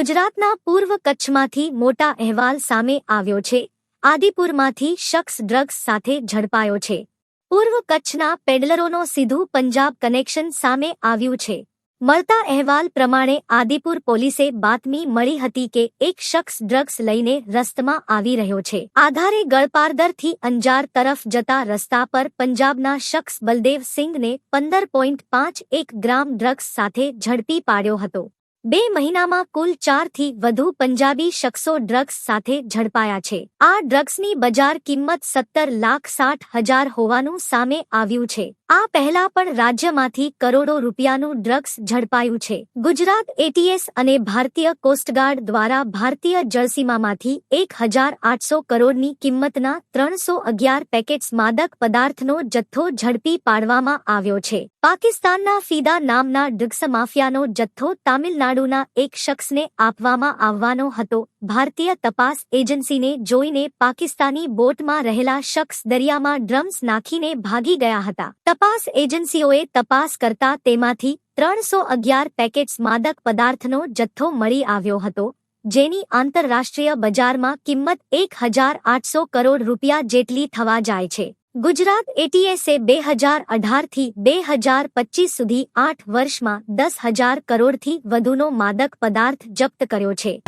ગુજરાતના પૂર્વ કચ્છમાંથી મોટા અહેવાલ સામે આવ્યો છે. આદિપુરમાંથી શખ્સ ડ્રગ્સ સાથે ઝડપાયો છે. પૂર્વ કચ્છના પેડલરોનો સીધું પંજાબ કનેક્શન સામે આવ્યું છે. મળતા અહેવાલ પ્રમાણે આદિપુર પોલીસે બાતમી મળી હતી કે એક શખ્સ ડ્રગ્સ લઈને રસ્તમાં આવી રહ્યો છે. આધારે ગળપારદરથી અંજાર તરફ જતા રસ્તા પર પંજાબના શખ્સ બલદેવ સિંઘને પંદર પોઈન્ટ પાંચ એક ગ્રામ ડ્રગ્સ સાથે ઝડપી પાડ્યો હતો. બે મહિનામાં કુલ ચારથી વધુ પંજાબી શખ્સો ડ્રગ્સ સાથે ઝડપાયા છે. આ ડ્રગ્સની બજાર કિંમત સત્તર લાખ સાઠ હજાર હોવાનું સામે આવ્યું છે. આ પહેલા પણ રાજ્યમાંથી કરોડો રૂપિયાનું ડ્રગ્સ ઝડપાયું છે. ગુજરાત એટીએસ અને ભારતીય કોસ્ટગાર્ડ દ્વારા ભારતીય જળસીમામાંથી એક હજાર આઠસો કરોડની કિંમતના ત્રણસો અગિયાર પેકેટ્સ માદક પદાર્થનો જથ્થો ઝડપી પાડવામાં આવ્યો છે. પાકિસ્તાનના ફીદા નામના ડ્રગ્સ માફિયાનો જથ્થો તામિલનાડુના એક શખ્સને આપવામાં આવવાનો હતો. ભારતીય તપાસ એજન્સીને જોઈને પાકિસ્તાની બોટમાં રહેલા શખ્સ દરિયામાં ડ્રમ્સ નાખીને ભાગી ગયા હતા. તપાસ એજન્સીઓએ તપાસ કરતા તેમાંથી ત્રણસો અગિયાર પેકેટ્સ માદક પદાર્થનો જથ્થો મળી આવ્યો હતો, જેની આંતરરાષ્ટ્રીય બજારમાં કિંમત એક હજાર આઠસો કરોડ રૂપિયા જેટલી થવા જાય છે. ગુજરાત એટીએસે બે હજાર અઢારથી બે હજાર પચીસ સુધી આઠ વર્ષમાં દસ હજાર કરોડથી વધુનો માદક પદાર્થ જપ્ત કર્યો છે.